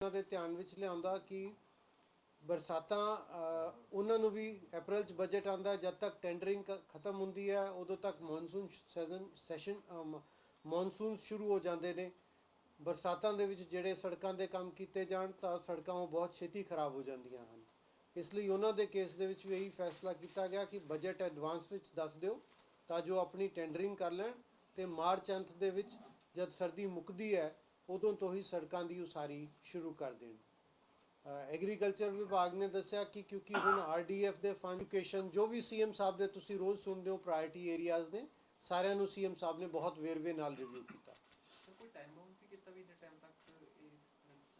ਉਹਨਾਂ ਦੇ ਧਿਆਨ ਵਿੱਚ ਲਿਆਉਂਦਾ ਕਿ ਬਰਸਾਤਾਂ ਉਹਨਾਂ ਨੂੰ ਵੀ ਅਪ੍ਰੈਲ ਚ ਬਜਟ ਆਂਦਾ ਜਦ ਤੱਕ ਟੈਂਡਰਿੰਗ ਕ- ਖਤਮ ਹੁੰਦੀ ਹੈ, ਉਦੋਂ ਤੱਕ ਮੌਨਸੂਨ ਸੈਸ਼ਨ ਸੈਸ਼ਨ ਮੌਨਸੂਨ ਸ਼ੁਰੂ ਹੋ ਜਾਂਦੇ ਨੇ। ਬਰਸਾਤਾਂ ਦੇ ਵਿੱਚ ਜਿਹੜੇ ਸੜਕਾਂ ਦੇ ਕੰਮ ਕੀਤੇ ਜਾਣ, ਤਾਂ ਸੜਕਾਂ ਉਹ ਬਹੁਤ ਛੇਤੀ ਖਰਾਬ ਹੋ ਜਾਂਦੀਆਂ ਹਨ। ਇਸ ਲਈ ਉਹਨਾਂ ਦੇ ਕੇਸ ਦੇ ਵਿੱਚ ਵੀ ਇਹੀ ਫੈਸਲਾ ਕੀਤਾ ਗਿਆ ਕਿ ਬਜਟ ਐਡਵਾਂਸ ਵਿੱਚ ਦੱਸ ਦਿਓ, ਤਾਂ ਜੋ ਆਪਣੀ ਟੈਂਡਰਿੰਗ ਕਰ ਲੈਣ ਤੇ ਮਾਰਚ ਅੰਤ ਦੇ ਵਿੱਚ ਜਦ ਸਰਦੀ ਮੁੱਕਦੀ ਹੈ ਉਦੋਂ ਤੋਂ ਹੀ ਸੜਕਾਂ ਦੀ ਉਸਾਰੀ ਸ਼ੁਰੂ ਕਰ ਦੇਣ। ਐਗਰੀਕਲਚਰ ਵਿਭਾਗ ਨੇ ਦੱਸਿਆ ਕਿ ਕਿਉਂਕਿ ਹੁਣ ਆਰਡੀਐਫ ਦੇ ਫੰਡ ਐਜੂਕੇਸ਼ਨ ਜੋ ਵੀ ਸੀਐਮ ਸਾਹਿਬ ਦੇ ਤੁਸੀਂ ਰੋਜ਼ ਸੁਣਦੇ ਹੋ ਪ੍ਰਾਇੋਰਟੀ ਏਰੀਆਜ਼ ਨੇ ਸਾਰਿਆਂ ਨੂੰ ਸੀਐਮ ਸਾਹਿਬ ਨੇ ਬਹੁਤ ਵੇਰਵੇ ਨਾਲ ਰਿਵਿਊ ਕੀਤਾ। ਸਰ ਕੋਈ ਟਾਈਮ ਬਾਉਂਡ ਵੀ ਕੀਤਾ ਵੀ ਇੰਨੇ ਟਾਈਮ ਤੱਕ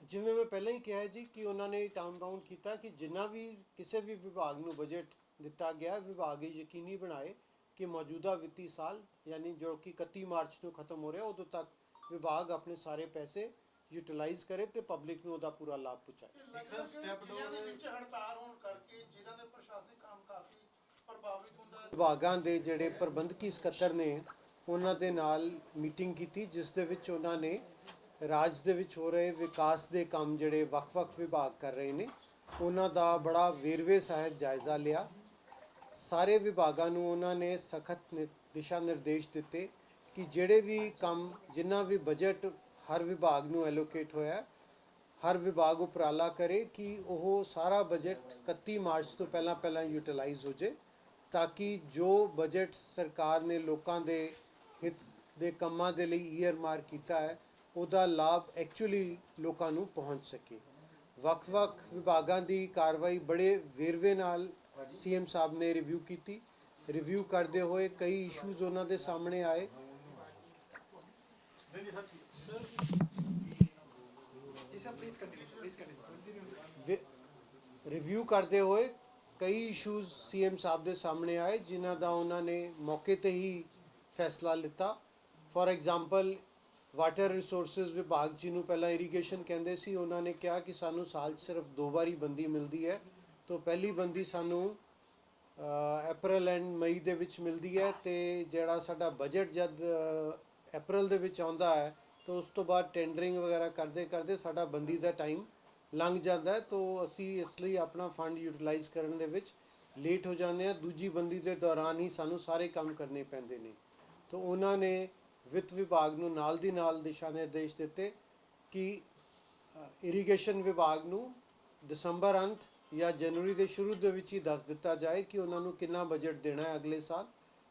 ਇਹ ਜਿਵੇਂ ਮੈਂ ਪਹਿਲਾਂ ਹੀ ਕਿਹਾ ਜੀ ਕਿ ਉਹਨਾਂ ਨੇ ਟਾਊਨ ਬਾਉਂਡ ਕੀਤਾ ਕਿ ਜਿੰਨਾ ਵੀ ਕਿਸੇ ਵੀ ਵਿਭਾਗ ਨੂੰ ਬਜਟ ਦਿੱਤਾ ਗਿਆ ਵਿਭਾਗ ਇਹ ਯਕੀਨੀ ਬਣਾਏ ਕਿ ਮੌਜੂਦਾ ਵਿੱਤੀ ਸਾਲ ਯਾਨੀ ਜੋ ਕਿ 31 ਮਾਰਚ ਨੂੰ ਖਤਮ ਹੋ ਰਿਹਾ ਉਦੋਂ ਤੱਕ ਵਿਭਾਗ ਆਪਣੇ ਸਾਰੇ ਪੈਸੇ ਯੂਟਿਲਾਈਜ਼ ਕਰੇ ਤੇ ਪਬਲਿਕ ਨੂੰ ਉਹਦਾ ਪੂਰਾ ਲਾਭ ਪਹੁੰਚਾਏ। ਸਰ ਸਟੈਪ ਜ਼ਿਲ੍ਹਿਆਂ ਦੇ ਵਿੱਚ ਹੜਤਾਲ ਹੋਣ ਕਰਕੇ ਜ਼ਿਲ੍ਹਾ ਦੇ ਪ੍ਰਸ਼ਾਸਨਿਕ ਕੰਮ ਕਾਫੀ ਪ੍ਰਭਾਵਿਤ ਹੁੰਦਾ ਹੈ। ਵਿਭਾਗਾਂ ਦੇ ਜਿਹੜੇ ਪ੍ਰਬੰਧਕੀ ਸਕੱਤਰ ਨੇ ਉਹਨਾਂ ਦੇ ਨਾਲ ਮੀਟਿੰਗ ਕੀਤੀ ਜਿਸ ਦੇ ਵਿੱਚ ਉਹਨਾਂ ਨੇ ਰਾਜ ਦੇ ਵਿੱਚ ਹੋ ਰਹੇ ਵਿਕਾਸ ਦੇ ਕੰਮ ਜਿਹੜੇ ਵੱਖ-ਵੱਖ ਵਿਭਾਗ ਕਰ ਰਹੇ ਨੇ ਉਹਨਾਂ ਦਾ ਬੜਾ ਵੇਰਵੇ ਸਹਿਤ ਜਾਇਜ਼ਾ ਲਿਆ। ਸਾਰੇ ਵਿਭਾਗਾਂ ਨੂੰ ਉਹਨਾਂ ਨੇ ਸਖਤ ਦਿਸ਼ਾ ਨਿਰਦੇਸ਼ ਦਿੱਤੇ। ਕਿ ਜਿਹੜੇ ਵੀ ਕੰਮ, ਜਿੰਨਾ ਵੀ ਬਜਟ ਹਰ ਵਿਭਾਗ ਨੂੰ ਐਲੋਕੇਟ ਹੋਇਆ, ਹਰ ਵਿਭਾਗ ਉਪਰਾਲਾ ਕਰੇ ਕਿ ਉਹ ਸਾਰਾ ਬਜਟ 31 ਮਾਰਚ ਤੋਂ ਪਹਿਲਾਂ ਪਹਿਲਾਂ ਯੂਟਿਲਾਈਜ਼ ਹੋ ਜੇ ਤਾਂ ਕਿ ਜੋ ਬਜਟ ਸਰਕਾਰ ਨੇ ਲੋਕਾਂ ਦੇ ਹਿੱਤ ਦੇ ਕੰਮਾਂ ਦੇ ਲਈ ਈਅਰ ਮਾਰ ਕੀਤਾ ਹੈ, ਉਹਦਾ ਲਾਭ ਐਕਚੁਅਲੀ ਲੋਕਾਂ ਨੂੰ ਪਹੁੰਚ ਸਕੇ। ਵੱਖ-ਵੱਖ ਵਿਭਾਗਾਂ ਦੀ ਕਾਰਵਾਈ ਬੜੇ ਵੇਰਵੇ ਨਾਲ ਸੀਐਮ ਸਾਹਿਬ ਨੇ ਰਿਵਿਊ ਕੀਤੀ। ਰਿਵਿਊ ਕਰਦੇ ਹੋਏ ਕਈ ਇਸ਼ੂਜ਼ ਉਹਨਾਂ ਦੇ ਸਾਹਮਣੇ ਆਏ। ਜੀ sir please continue please continue review ਕਰਦੇ ਹੋਏ ਕਈ ਇਸ਼ੂਜ਼ ਸੀਐਮ ਸਾਹਿਬ ਦੇ ਸਾਹਮਣੇ ਆਏ, ਜਿਨ੍ਹਾਂ ਦਾ ਉਹਨਾਂ ਨੇ ਮੌਕੇ ਤੇ ਹੀ ਫੈਸਲਾ ਲਿੱਤਾ। ਫੋਰ ਐਗਜ਼ਾਮਪਲ ਵਾਟਰ ਰਿਸੋਰਸਸ ਵਿਭਾਗ ਜਿਹਨੂੰ ਪਹਿਲਾਂ ਇਰੀਗੇਸ਼ਨ ਕਹਿੰਦੇ ਸੀ, ਉਹਨਾਂ ਨੇ ਕਿਹਾ ਕਿ ਸਾਨੂੰ ਸਾਲ 'ਚ ਸਿਰਫ ਦੋ ਵਾਰੀ ਬੰਦੀ ਮਿਲਦੀ ਹੈ। ਤੋਂ ਪਹਿਲੀ ਬੰਦੀ ਸਾਨੂੰ ਅਪ੍ਰੈਲ ਐਂਡ ਮਈ ਦੇ ਵਿੱਚ ਮਿਲਦੀ ਹੈ ਤੇ ਜਿਹੜਾ ਸਾਡਾ ਬਜਟ ਜਦ ਅਪ੍ਰੈਲ ਦੇ ਵਿੱਚ ਆਉਂਦਾ ਹੈ, ਤਾਂ ਉਸ ਤੋਂ ਬਾਅਦ ਟੈਂਡਰਿੰਗ ਵਗੈਰਾ ਕਰਦੇ ਕਰਦੇ ਸਾਡਾ ਬੰਦੀ ਦਾ ਟਾਈਮ ਲੰਘ ਜਾਂਦਾ ਹੈ, ਤੋਂ ਅਸੀਂ ਇਸ ਲਈ ਆਪਣਾ ਫੰਡ ਯੂਟਿਲਾਈਜ਼ ਕਰਨ ਦੇ ਵਿੱਚ ਲੇਟ ਹੋ ਜਾਂਦੇ ਹਾਂ। ਦੂਜੀ ਬੰਦੀ ਦੇ ਦੌਰਾਨ ਹੀ ਸਾਨੂੰ ਸਾਰੇ ਕੰਮ ਕਰਨੇ ਪੈਂਦੇ ਨੇ। ਤਾਂ ਉਹਨਾਂ ਨੇ ਵਿੱਤ ਵਿਭਾਗ ਨੂੰ ਨਾਲ ਦੀ ਨਾਲ ਦਿਸ਼ਾ ਨਿਰਦੇਸ਼ ਦਿੱਤੇ ਕਿ ਇਰੀਗੇਸ਼ਨ ਵਿਭਾਗ ਨੂੰ ਦਸੰਬਰ ਅੰਤ ਜਾਂ ਜਨਵਰੀ ਦੇ ਸ਼ੁਰੂ ਦੇ ਵਿੱਚ ਹੀ ਦੱਸ ਦਿੱਤਾ ਜਾਏ ਕਿ ਉਹਨਾਂ ਨੂੰ ਕਿੰਨਾ ਬਜਟ ਦੇਣਾ ਹੈ ਅਗਲੇ ਸਾਲ।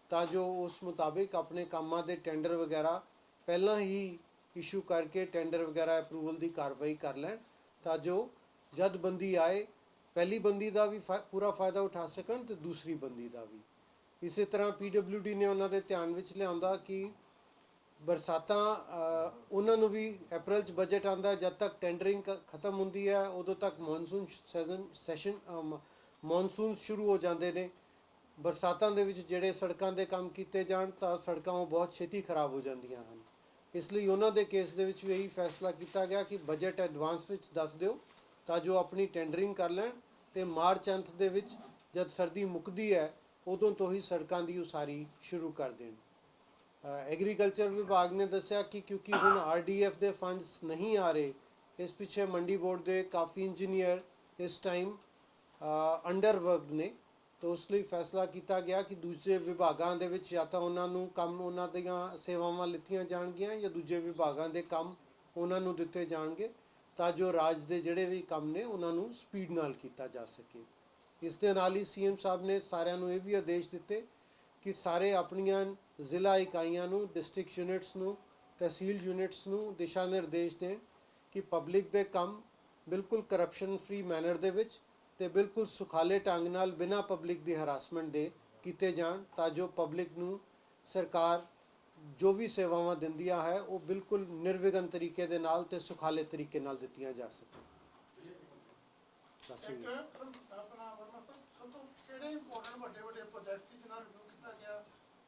ਤਾਂ ਜੋ ਉਸ ਮੁਤਾਬਿਕ ਆਪਣੇ ਕੰਮਾਂ ਦੇ ਟੈਂਡਰ ਵਗੈਰਾ ਪਹਿਲਾਂ ਹੀ ਇਸ਼ੂ ਕਰਕੇ ਟੈਂਡਰ ਵਗੈਰਾ ਅਪਰੂਵਲ ਦੀ ਕਾਰਵਾਈ ਕਰ ਲੈਣ ਤਾਂ ਜੋ ਜਦ ਬੰਦੀ ਆਏ, ਪਹਿਲੀ ਬੰਦੀ ਦਾ ਵੀ ਫਾ- ਪੂਰਾ ਫਾਇਦਾ ਉਠਾ ਸਕਣ ਤੇ ਦੂਸਰੀ ਬੰਦੀ ਦਾ ਵੀ। ਇਸੇ ਤਰ੍ਹਾਂ ਪੀਡਬਲਯੂਡੀ ਨੇ ਉਹਨਾਂ ਦੇ ਧਿਆਨ ਵਿੱਚ ਲਿਆਉਂਦਾ ਕਿ ਬਰਸਾਤਾਂ ਉਹਨਾਂ ਨੂੰ ਵੀ ਅਪ੍ਰੈਲ ਚ ਬਜਟ ਆਂਦਾ ਜਦ ਤੱਕ ਟੈਂਡਰਿੰਗ ਕ- ਖਤਮ ਹੁੰਦੀ ਹੈ, ਉਦੋਂ ਤੱਕ ਮੌਨਸੂਨ ਸੈਸ਼ਨ ਸੈਸ਼ਨ ਮੌਨਸੂਨ ਸ਼ੁਰੂ ਹੋ ਜਾਂਦੇ ਨੇ। ਬਰਸਾਤਾਂ ਦੇ ਵਿੱਚ ਜਿਹੜੇ ਸੜਕਾਂ ਦੇ ਕੰਮ ਕੀਤੇ ਜਾਣ ਤਾਂ ਸੜਕਾਂ ਉਹ ਬਹੁਤ ਛੇਤੀ ਖਰਾਬ ਹੋ ਜਾਂਦੀਆਂ ਹਨ। ਇਸ ਲਈ ਉਹਨਾਂ ਦੇ ਕੇਸ ਦੇ ਵਿੱਚ ਵੀ ਇਹੀ ਫੈਸਲਾ ਕੀਤਾ ਗਿਆ ਕਿ ਬਜਟ ਐਡਵਾਂਸ ਵਿੱਚ ਦੱਸ ਦਿਓ ਤਾਂ ਜੋ ਆਪਣੀ ਟੈਂਡਰਿੰਗ ਕਰ ਲੈਣ ਤੇ ਮਾਰਚ ਅੰਤ ਦੇ ਵਿੱਚ ਜਦ ਸਰਦੀ ਮੁੱਕਦੀ ਹੈ, ਉਦੋਂ ਤੋਂ ਹੀ ਸੜਕਾਂ ਦੀ ਉਸਾਰੀ ਸ਼ੁਰੂ ਕਰ ਦੇਣ। ਐਗਰੀਕਲਚਰ ਵਿਭਾਗ ਨੇ ਦੱਸਿਆ ਕਿ ਕਿਉਂਕਿ ਹੁਣ ਆਰਡੀਐਫ ਦੇ ਫੰਡਸ ਨਹੀਂ ਆ ਰਹੇ, ਇਸ ਪਿੱਛੇ ਮੰਡੀ ਬੋਰਡ ਦੇ ਕਾਫੀ ਇੰਜੀਨੀਅਰ ਇਸ ਟਾਈਮ ਅੰਡਰ ਵਰਕਡ ਨੇ। ਤਾਂ ਉਸ ਲਈ ਫੈਸਲਾ ਕੀਤਾ ਗਿਆ ਕਿ ਦੂਜੇ ਵਿਭਾਗਾਂ ਦੇ ਵਿੱਚ ਜਾਂ ਤਾਂ ਉਹਨਾਂ ਨੂੰ ਕੰਮ ਉਹਨਾਂ ਦੀਆਂ ਸੇਵਾਵਾਂ ਲਿੱਤੀਆਂ ਜਾਣਗੀਆਂ ਜਾਂ ਦੂਜੇ ਵਿਭਾਗਾਂ ਦੇ ਕੰਮ ਉਹਨਾਂ ਨੂੰ ਦਿੱਤੇ ਜਾਣਗੇ ਤਾਂ ਜੋ ਰਾਜ ਦੇ ਜਿਹੜੇ ਵੀ ਕੰਮ ਨੇ ਉਹਨਾਂ ਨੂੰ ਸਪੀਡ ਨਾਲ ਕੀਤਾ ਜਾ ਸਕੇ। ਇਸ ਦੇ ਨਾਲ ਹੀ ਸੀਐਮ ਸਾਹਿਬ ਨੇ ਸਾਰਿਆਂ ਨੂੰ ਇਹ ਵੀ ਆਦੇਸ਼ ਦਿੱਤੇ ਕਿ ਸਾਰੇ ਆਪਣੀਆਂ ਜ਼ਿਲ੍ਹਾ ਇਕਾਈਆਂ ਨੂੰ, ਡਿਸਟ੍ਰਿਕਟ ਯੂਨਿਟਸ ਨੂੰ, ਤਹਿਸੀਲ ਯੂਨਿਟਸ ਨੂੰ ਦਿਸ਼ਾ ਨਿਰਦੇਸ਼ ਦੇਣ ਕਿ ਪਬਲਿਕ ਦੇ ਕੰਮ ਬਿਲਕੁਲ ਕਰਪਸ਼ਨ ਫ੍ਰੀ ਮੈਨਰ ਦੇ ਵਿੱਚ ਤੇ ਬਿਲਕੁਲ ਸੁਖਾਲੇ ਢੰਗ ਨਾਲ ਬਿਨਾਂ ਪਬਲਿਕ ਦੀ ਹਰਾਸਮੈਂਟ ਦੇ ਕੀਤੇ ਜਾਣ ਤਾਂ ਜੋ ਪਬਲਿਕ ਨੂੰ ਸਰਕਾਰ ਜੋ ਵੀ ਸੇਵਾਵਾਂ ਦਿੰਦੀਆਂ ਹੈ ਉਹ ਬਿਲਕੁਲ ਨਿਰਵਿਘਨ ਤਰੀਕੇ ਦੇ ਨਾਲ ਤੇ ਸੁਖਾਲੇ ਤਰੀਕੇ ਨਾਲ ਦਿੱਤੀਆਂ ਜਾ ਸਕਣ। ਬਸ ਇਹ ਇੱਕ ਆਪਣਾ ਵਰਮਾ ਸਾਹਿਬ ਸਭ ਤੋਂ ਕਿਹੜੇ ਇੰਪੋਰਟੈਂਟ ਵੱਡੇ ਵੱਡੇ ਪ੍ਰੋਜੈਕਟ ਸੀ ਜਿਨ੍ਹਾਂ ਰਿਵਿਊ ਕੀਤਾ ਗਿਆ?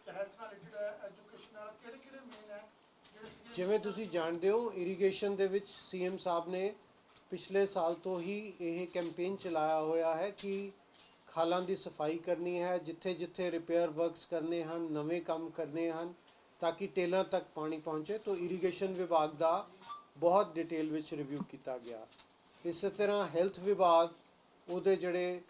ਹੈਲਥ ਨਾਲ ਰਿਲੇਟਡ ਹੈ ਐਜੂਕੇਸ਼ਨ ਨਾਲ ਕਿਹੜੇ ਕਿਹੜੇ ਮੇਨ ਹੈ? ਜਿਹੜੇ ਸੀਗੇ ਜਿਵੇਂ ਤੁਸੀਂ ਜਾਣਦੇ ਹੋ ਇਰੀਗੇਸ਼ਨ ਦੇ ਵਿੱਚ ਸੀਐਮ ਸਾਹਿਬ ਨੇ ਪਿਛਲੇ ਸਾਲ ਤੋਂ ਹੀ ਇਹ ਕੈਂਪੇਨ ਚਲਾਇਆ ਹੋਇਆ ਹੈ ਕਿ ਖਾਲਾਂ ਦੀ ਸਫ਼ਾਈ ਕਰਨੀ ਹੈ ਜਿੱਥੇ ਜਿੱਥੇ ਰਿਪੇਅਰ ਵਰਕਸ ਕਰਨੇ ਹਨ, ਨਵੇਂ ਕੰਮ ਕਰਨੇ ਹਨ, ਤਾਂ ਕਿ ਟੇਲਾਂ ਤੱਕ ਪਾਣੀ ਪਹੁੰਚੇ, ਤੋਂ ਇਰੀਗੇਸ਼ਨ ਵਿਭਾਗ ਦਾ ਬਹੁਤ ਡਿਟੇਲ ਵਿੱਚ ਰਿਵਿਊ ਕੀਤਾ ਗਿਆ। ਇਸੇ ਤਰ੍ਹਾਂ ਹੈਲਥ ਵਿਭਾਗ, ਉਹਦੇ ਜਿਹੜੇ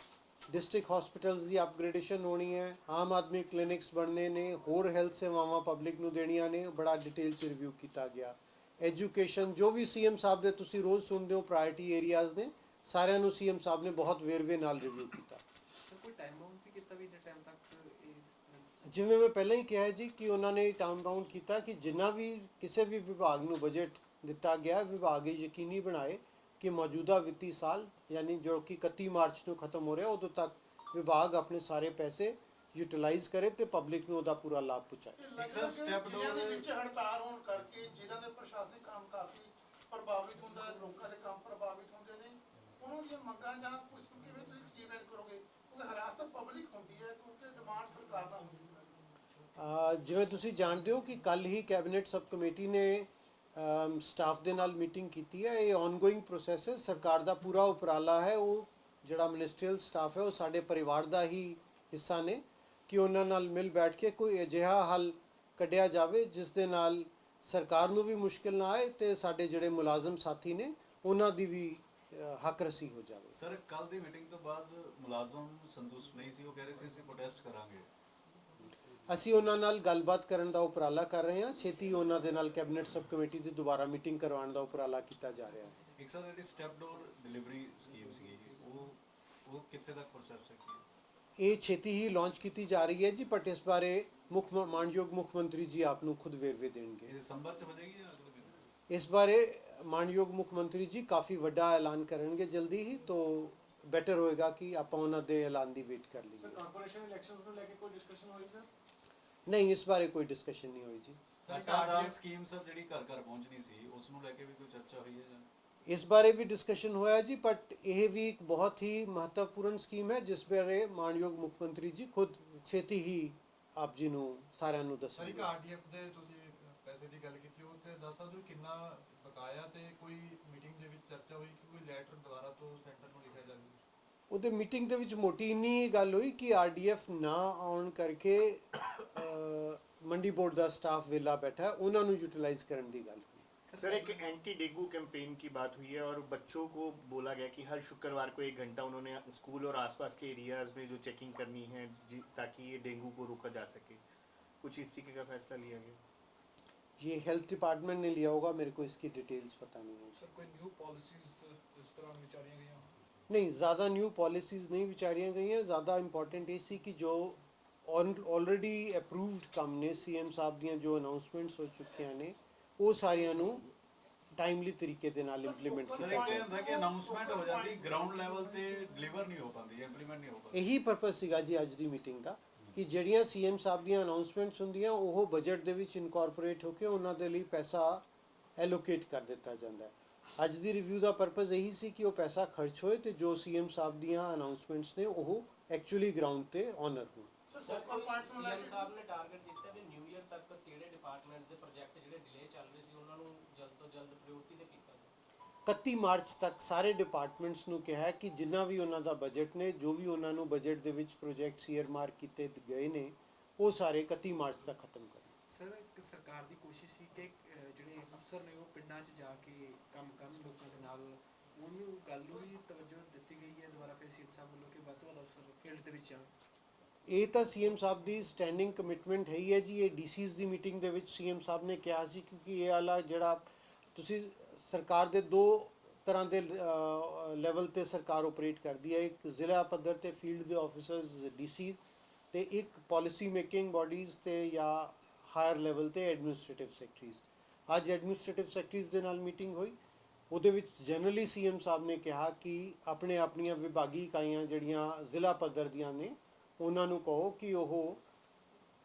ਡਿਸਟ੍ਰਿਕਟ ਹਸਪੀਟਲਸ ਦੀ ਅਪਗ੍ਰੇਡੇਸ਼ਨ ਹੋਣੀ ਹੈ, ਆਮ ਆਦਮੀ ਕਲੀਨਿਕਸ ਬਣਨੇ ਨੇ, ਹੋਰ ਹੈਲਥ ਸੇਵਾਵਾਂ ਪਬਲਿਕ ਨੂੰ ਦੇਣੀਆਂ ਨੇ ਬੜਾ ਡਿਟੇਲ ਚ ਰਿਵਿਊ ਕੀਤਾ ਗਿਆ। ਐਜੂਕੇਸ਼ਨ ਜੋ ਵੀ ਸੀਐਮ ਸਾਹਿਬ ਦੇ ਤੁਸੀਂ ਰੋਜ਼ ਸੁਣਦੇ ਹੋ ਪ੍ਰਾਇੋਰਟੀ ਏਰੀਆਜ਼ ਨੇ ਸਾਰਿਆਂ ਨੂੰ ਸੀਐਮ ਸਾਹਿਬ ਨੇ ਬਹੁਤ ਵੇਰਵੇ ਨਾਲ ਰਿਵਿਊ ਕੀਤਾ। ਸਰ ਕੋਈ ਟਾਈਮ ਬਾਉਂਡ ਵੀ ਕੀਤਾ ਵੀ ਇੰਨੇ ਟਾਈਮ ਤੱਕ ਇਹ ਜਿਵੇਂ ਮੈਂ ਪਹਿਲਾਂ ਹੀ ਕਿਹਾ ਜੀ ਕਿ ਉਹਨਾਂ ਨੇ ਟਾਊਨ ਬਾਉਂਡ ਕੀਤਾ ਕਿ ਜਿੰਨਾ ਵੀ ਕਿਸੇ ਵੀ ਵਿਭਾਗ ਨੂੰ ਬਜਟ ਦਿੱਤਾ ਗਿਆ ਵਿਭਾਗ ਇਹ ਯਕੀਨੀ ਬਣਾਏ ਕਿ ਮੌਜੂਦਾ ਵਿੱਤੀ ਸਾਲ ਯਾਨੀ ਜੋ ਕਿ 31 ਮਾਰਚ ਨੂੰ ਖਤਮ ਹੋ ਰਿਹਾ ਉਦੋਂ ਤੱਕ ਵਿਭਾਗ ਆਪਣੇ ਸਾਰੇ ਪੈਸੇ ਯੂਟਿਲਾਈਜ਼ ਕਰੇ ਤੇ ਪਬਲਿਕ ਨੂੰ ਉਹਦਾ ਪੂਰਾ ਲਾਭ ਪਹੁੰਚਾਏ। ਇਹ ਲੱਗਦਾ ਕਿ ਜ਼ਿਲ੍ਹਿਆਂ ਦੇ ਵਿੱਚ ਹੜਤਾਲ ਹੋਣ ਕਰਕੇ ਜ਼ਿਲ੍ਹਾ ਦੇ ਪ੍ਰਸ਼ਾਸਨਿਕ ਕੰਮ ਕਾਫੀ ਪ੍ਰਭਾਵਿਤ ਹੁੰਦਾ ਹੈ ਲੋਕਾਂ ਦੇ ਕੰਮ ਪ੍ਰਭਾਵਿਤ ਹੁੰਦੇ ਨੇ ਉਹਨਾਂ ਦੀਆਂ ਮੰਗਾਂ ਜਾਂ ਕੁਝ ਕਿਵੇਂ ਤੁਸੀਂ ਐਕਸਪੀਰੀਅੰਸ ਕਰੋਗੇ, ਕਿਉਂਕਿ ਹਰਾਸ ਪਬਲਿਕ ਹੁੰਦੀ ਹੈ, ਕਿਉਂਕਿ ਡਿਮਾਂਡ ਸਰਕਾਰ ਨਾਲ ਹੁੰਦੀ ਹੈ। ਜਿਵੇਂ ਤੁਸੀਂ ਜਾਣਦੇ ਹੋ ਕਿ ਕੱਲ ਹੀ ਕੈਬਨਿਟ ਸਬ ਕਮੇਟੀ ਨੇ ਸਟਾਫ ਦੇ ਨਾਲ ਮੀਟਿੰਗ ਕੀਤੀ ਹੈ, ਇਹ ਆਨਗੋਇੰਗ ਪ੍ਰੋਸੈਸ ਹੈ, ਸਰਕਾਰ ਦਾ ਪੂਰਾ ਉਪਰਾਲਾ ਹੈ, ਉਹ ਜਿਹੜਾ ਮਿਨਿਸਟਰੀਅਲ ਸਟਾਫ ਹੈ, ਉਹ ਸਾਡੇ ਪਰਿਵਾਰ ਦਾ ਹੀ ਹਿੱਸਾ ਨੇ, ਕਿ ਉਹਨਾਂ ਨਾਲ ਮਿਲ ਬੈਠ ਕੇ ਕੋਈ ਅਜਿਹਾ ਹੱਲ ਕੱਢਿਆ ਜਾਵੇ, ਜਿਸ ਦੇ ਨਾਲ ਸਰਕਾਰ ਨੂੰ ਵੀ ਮੁਸ਼ਕਿਲ ਨਾ ਆਏ ਤੇ ਸਾਡੇ ਜਿਹੜੇ ਮੁਲਾਜ਼ਮ ਸਾਥੀ ਨੇ, ਉਹਨਾਂ ਦੀ ਵੀ ਹੱਕ ਰਸੀ ਹੋ ਜਾਵੇ। ਸਰ ਕੱਲ ਦੀ ਮੀਟਿੰਗ ਤੋਂ ਬਾਅਦ ਮੁਲਾਜ਼ਮ ਸੰਤੁਸ਼ਟ ਨਹੀਂ ਸੀ ਉਹ ਕਹਿ ਰਹੇ ਸੀ ਅਸੀਂ ਪ੍ਰੋਟੈਸਟ ਕਰਾਂਗੇ। ਅਸੀਂ ਉਹਨਾਂ ਨਾਲ ਗੱਲਬਾਤ ਕਰਨ ਦਾ ਉਪਰਾਲਾ ਕਰ ਰਹੇ ਹਾਂ। ਛੇਤੀ ਉਹਨਾਂ ਦੇ ਨਾਲ ਕੈਬਨਿਟ ਸਬ ਕਮੇਟੀ ਦੀ ਦੁਬਾਰਾ ਮੀਟਿੰਗ ਕਰਵਾਉਣ ਦਾ ਉਪਰਾਲਾ ਕੀਤਾ ਜਾ ਰਿਹਾ ਹੈ। ਇੱਕ ਸਰ ਜਿਹੜੀ ਸਟੈਪ ਡੋਰ ਡਿਲੀਵਰੀ ਸਕੀਮ ਜੀ ਉਹ ਉਹ ਕਿੱਥੇ ਤੱਕ ਪ੍ਰੋਸੈਸ ਹੈ ਇਹ ਛੇਤੀ ਹੀ ਲਾਂਚ ਕੀਤੀ ਜਾ ਰਹੀ ਹੈ ਜੀ ਬਟ ਇਸ ਬਾਰੇ ਮੁੱਖ ਮਾਨਯੋਗ ਮੁੱਖ ਮੰਤਰੀ ਜੀ ਆਪ ਨੂੰ ਖੁਦ ਵੇਰਵੇ ਦੇਣਗੇ। ਇਹ ਦਸੰਬਰ ਚ ਹੋ ਜਾਏਗੀ ਜਾਂ ਅਗਲੇ ਇਸ ਬਾਰੇ ਮਾਨਯੋਗ ਮੁੱਖ ਮੰਤਰੀ ਜੀ ਕਾਫੀ ਵੱਡਾ ਐਲਾਨ ਕਰਨਗੇ ਜਲਦੀ ਹੀ ਤੋਂ ਬੈਟਰ ਹੋਏਗਾ ਕਿ ਆਪਾਂ ਉਹਨਾਂ ਦੇ ਐਲਾਨ ਦੀ ਵੇਟ ਕਰ ਲਈਏ। ਕਾਰਪੋਰੇਸ਼ਨ ਇਲੈਕਸ਼ਨਸ ਨੂੰ ਲੈ ਕੇ ਕੋਈ ਡਿਸਕਸ਼ਨ ਹੋਈ ਸਰ? ਨਹੀਂ ਇਸ ਬਾਰੇ ਕੋਈ ਡਿਸਕਸ਼ਨ ਨਹੀਂ ਹੋਈ ਜੀ। ਆਟਾ ਸਕੀਮ ਸਰ ਜਿਹੜੀ ਘਰ ਘਰ ਪਹੁੰਚਣੀ ਸੀ ਉਸ ਨੂੰ ਲੈ ਕੇ ਵੀ ਕੋਈ ਚਰਚਾ ਹੋਈ ਹੈ ਜਾਂ? ਇਸ ਬਾਰੇ ਵੀ ਡਿਸਕਸ਼ਨ ਹੋਇਆ ਜੀ ਬਟ ਇਹ ਵੀ ਇੱਕ ਬਹੁਤ ਹੀ ਮਹੱਤਵਪੂਰਨ ਸਕੀਮ ਹੈ ਜਿਸ ਬਾਰੇ ਮਾਨਯੋਗ ਮੁੱਖ ਮੰਤਰੀ ਜੀ ਖੁਦ ਛੇਤੀ ਹੀ ਆਪ ਜੀ ਨੂੰ ਸਾਰਿਆਂ ਨੂੰ ਸਰ ਦੱਸਣਗੇ ਆਰਡੀਐਫ ਦੇ ਤੁਸੀਂ ਪੈਸੇ ਦੀ ਗੱਲ ਕੀਤੀ ਉਹ ਤੇ ਦੱਸ ਸਕਦੇ ਹੋ ਕਿੰਨਾ ਬਕਾਇਆ ਤੇ ਕੋਈ ਮੀਟਿੰਗ ਦੇ ਵਿੱਚ ਚਰਚਾ ਹੋਈ ਕਿ ਕੋਈ ਲੈਟਰ ਦੁਬਾਰਾ ਤੋਂ ਸੈਂਟਰ ਨੂੰ ਲਿਖਿਆ ਜਾਵੇ ਉਹਦੇ ਮੀਟਿੰਗ ਦੇ ਵਿੱਚ ਮੋਟੀ ਇੰਨੀ ਗੱਲ ਹੋਈ ਕਿ ਆਰਡੀਐਫ ਨਾ ਆਉਣ ਕਰਕੇ ਅਹ, ਮੰਡੀ ਬੋਰਡ ਦਾ ਸਟਾਫ ਵਿਲਾ ਬੈਠਾ ਹੈ, ਉਹਨਾਂ ਨੂੰ ਯੂਟਿਲਾਈਜ਼ ਕਰਨ ਦੀ ਗੱਲ ਹੋਈ सर एक एंटी डेंगू कैंपेन की बात हुई है और बच्चों को बोला गया कि हर शुक्रवार को एक घंटा उन्होंने स्कूल और आसपास के एरियाज में जो चेकिंग करनी है जी- ताकि ये डेंगू को रोका जा सके कुछ इस तरीके का फैसला लिया गया ये हेल्थ डिपार्टमेंट ने लिया होगा मेरे को इसकी डिटेल्स पता नहीं है ਸਰ ਕੋਈ ਨਿਊ ਪਾਲਿਸੀਜ਼ ਇਸ ਤਰ੍ਹਾਂ ਵਿਚਾਰੀਆਂ ਗਈਆਂ ਨਹੀਂ ਜ਼ਿਆਦਾ ਨਿਊ ਪਾਲਿਸੀਜ਼ ਨਹੀਂ ਵਿਚਾਰੀਆਂ ਗਈਆਂ ਜ਼ਿਆਦਾ ਇੰਪੋਰਟੈਂਟ ਇਹ ਸੀ ਕਿ ਜੋ ਆਲਰੇਡੀ ਅਪਰੂਵਡ ਕੰਮ ਨੇ ਸੀਐਮ ਸਾਹਿਬ ਦੀਆਂ ਜੋ ਅਨਾਉਂਸਮੈਂਟਸ ਹੋ ਚੁੱਕੀਆਂ ਨੇ ਉਹ ਸਾਰੀਆਂ ਨੂੰ ਟਾਈਮਲੀ ਤਰੀਕੇ ਦੇ ਨਾਲ ਇੰਪਲੀਮੈਂਟ ਸਰ ਕੀਤਾ ਇੱਕ ਇਹ ਜਾਵੇ ਹੁੰਦਾ ਕਿ ਅਨਾਉਂਸਮੈਂਟ ਹੋ ਜਾਂਦੀ ਗਰਾਊਂਡ ਲੈਵਲ ਤੇ ਡਿਲੀਵਰ ਨਹੀਂ ਹੋ ਪਾਉਂਦੀ ਇੰਪਲੀਮੈਂਟ ਨਹੀਂ ਹੋ ਪਾਉਂਦੀ ਇਹੀ ਪਰਪਸ ਸੀਗਾ ਜੀ ਅੱਜ ਦੀ ਮੀਟਿੰਗ ਦਾ ਕਿ ਜਿਹੜੀਆਂ ਸੀਐਮ ਸਾਹਿਬ ਦੀਆਂ ਅਨਾਉਂਸਮੈਂਟਸ ਹੁੰਦੀਆਂ ਉਹ ਬਜਟ ਦੇ ਵਿੱਚ ਇਨਕੋਰਪੋਰੇਟ ਹੋ ਕੇ ਉਹਨਾਂ ਦੇ ਲਈ ਪੈਸਾ ਐਲੋਕੇਟ ਕਰ ਦਿੱਤਾ ਜਾਂਦਾ ਹੈ। ਅੱਜ ਦੀ ਰਿਵਿਊ ਦਾ ਪਰਪਸ ਇਹੀ ਸੀ ਕਿ ਉਹ ਪੈਸਾ ਖਰਚ ਹੋਏ ਤੇ ਜੋ ਸੀਐਮ ਸਾਹਿਬ ਦੀਆਂ ਅਨਾਉਂਸਮੈਂਟਸ ਨੇ ਉਹ ਐਕਚੁਅਲੀ ਗਰਾਊਂਡ ਤੇ ਆਨਰ ਹੋਣ। ਸਰ ਸਰ ਫੋਕਲ ਪੁਆਇੰਟਸ ਨੂੰ ਲੈ ਸੀਐਮ ਕੇ ਸਾਹਿਬ ਨੇ ਟਾਰਗੇਟ ਦਿੱਤਾ ਵੀ ਨਿਊ ਇਅਰ ਤੱਕ ਕਿਹੜੇ ਡਿਪਾਰਟਮੈਂਟਸ ਦੇ ਪ੍ਰੋਜੈਕਟ ਜਿਹੜੇ ਡਿਲੇ ਚੱਲ ਰਹੇ ਸੀ ਉਹਨਾਂ ਨੂੰ ਜਲਦ ਤੋਂ ਜਲਦ ਪ੍ਰਾਇੋਰਟੀ ਤੇ ਕੀਤਾ ਜਾਵੇ। 31 ਮਾਰਚ ਤੱਕ ਸਾਰੇ ਡਿਪਾਰਟਮੈਂਟਸ ਨੂੰ ਕਿਹਾ ਹੈ ਕਿ ਜਿੰਨਾ ਵੀ ਉਹਨਾਂ ਦਾ ਬਜਟ ਨੇ ਜੋ ਵੀ ਉਹਨਾਂ ਨੂੰ ਬਜਟ ਦੇ ਵਿੱਚ ਪ੍ਰੋਜੈਕਟਸ ਈਅਰ ਮਾਰਕ ਕੀਤੇ ਗਏ ਨੇ ਉਹ ਸਾਰੇ 31 ਮਾਰਚ ਤੱਕ ਖਤਮ ਕਰਨ। ਸਰ ਇੱਕ ਸਰਕਾਰ ਦੀ ਕੋਸ਼ਿਸ਼ ਸੀ ਕਿ ਜਿਹੜੇ ਅਫਸਰ ਨੇ ਉਹ ਪਿੰਡਾਂ 'ਚ ਜਾ ਕੇ ਕੰਮ ਕਰਨ ਲੋਕਾਂ ਦੇ ਨਾਲ। ਉਹਨੂੰ ਗੱਲ ਨੂੰ ਵੀ ਤਵੱਜੋ ਦਿੱਤੀ ਗਈ ਹੈ ਦੁਬਾਰਾ ਫਿਰ ਸੀਟ ਸਾਹਿਬ ਵੱਲੋਂ ਕਿ ਵੱਧ ਤੋਂ ਵੱਧ ਅਫਸਰ ਫੀਲਡ ਦੇ ਵਿੱਚ ਆਉਣ ਇਹ ਤਾਂ ਸੀਐਮ ਸਾਹਿਬ ਦੀ ਸਟੈਂਡਿੰਗ ਕਮਿਟਮੈਂਟ ਹੈ ਹੀ ਹੈ ਜੀ। ਇਹ ਡੀਸੀਜ਼ ਦੀ ਮੀਟਿੰਗ ਦੇ ਵਿੱਚ ਸੀਐਮ ਸਾਹਿਬ ਨੇ ਕਿਹਾ ਸੀ ਕਿਉਂਕਿ ਇਹ ਵਾਲਾ ਜਿਹੜਾ ਤੁਸੀਂ ਸਰਕਾਰ ਦੇ ਦੋ ਤਰ੍ਹਾਂ ਦੇ ਲੈਵਲ ਤੇ ਸਰਕਾਰ ਆਪਰੇਟ ਕਰਦੀ ਹੈ। ਇੱਕ ਜ਼ਿਲ੍ਹਾ ਪੱਧਰ ਤੇ ਫੀਲਡ ਦੇ ਆਫੀਸਰਸ ਡੀਸੀ ਤੇ ਇੱਕ ਪਾਲਿਸੀ ਮੇਕਿੰਗ ਬਾਡੀਜ਼ ਤੇ ਜਾਂ ਹਾਇਰ ਲੈਵਲ ਤੇ ਐਡਮਿਨਿਸਟ੍ਰੇਟਿਵ ਸੈਕਟਰੀਜ਼ ਅੱਜ ਐਡਮਿਨਿਸਟ੍ਰੇਟਿਵ ਸੈਕਟਰੀਜ਼ ਦੇ ਨਾਲ ਮੀਟਿੰਗ ਹੋਈ। ਉਹਦੇ ਵਿੱਚ ਜਨਰਲੀ ਸੀਐਮ ਸਾਹਿਬ ਨੇ ਕਿਹਾ ਕਿ ਆਪਣੇ ਆਪਣੀਆਂ ਵਿਭਾਗੀ ਇਕਾਈਆਂ ਜਿਹੜੀਆਂ ਜ਼ਿਲ੍ਹਾ ਪੱਧਰ ਦੀਆਂ ਨੇ, ਉਹਨਾਂ ਨੂੰ ਕਹੋ ਕਿ ਉਹ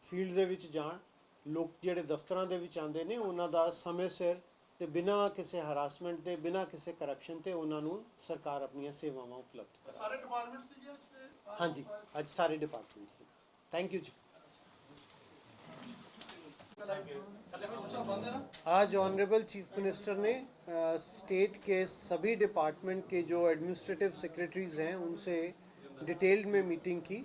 ਫੀਲਡ ਦੇ ਵਿੱਚ ਜਾਣ। ਲੋਕ ਜਿਹੜੇ ਦਫ਼ਤਰਾਂ ਦੇ ਵਿੱਚ ਆਉਂਦੇ ਨੇ, ਉਹਨਾਂ ਦਾ ਸਮੇਂ ਸਿਰ ਤੇ ਬਿਨਾਂ ਕਿਸੇ ਹਰਾਸਮੈਂਟ ਦੇ ਬਿਨਾਂ ਕਿਸੇ ਕਰਪਸ਼ਨ ਤੇ ਉਹਨਾਂ ਨੂੰ ਸਰਕਾਰ ਆਪਣੀਆਂ ਸੇਵਾਵਾਂ ਉਪਲਬਧ ਕਰਾ ਸਾਰੇ ਡਿਪਾਰਟਮੈਂਟਸ ਸੀਗੇ ਅੱਜ ਤੇ ਹਾਂਜੀ ਅੱਜ ਸਾਰੇ ਡਿਪਾਰਟਮੈਂਟ ਸੀ ਥੈਂਕ ਯੂ ਜੀ आज ऑनरेबल चीफ मिनिस्टर ने स्टेट के सभी डिपार्टमेंट के जो एडमिनिस्ट्रेटिव सेक्रेटरीज हैं उनसे डिटेल्ड में मीटिंग की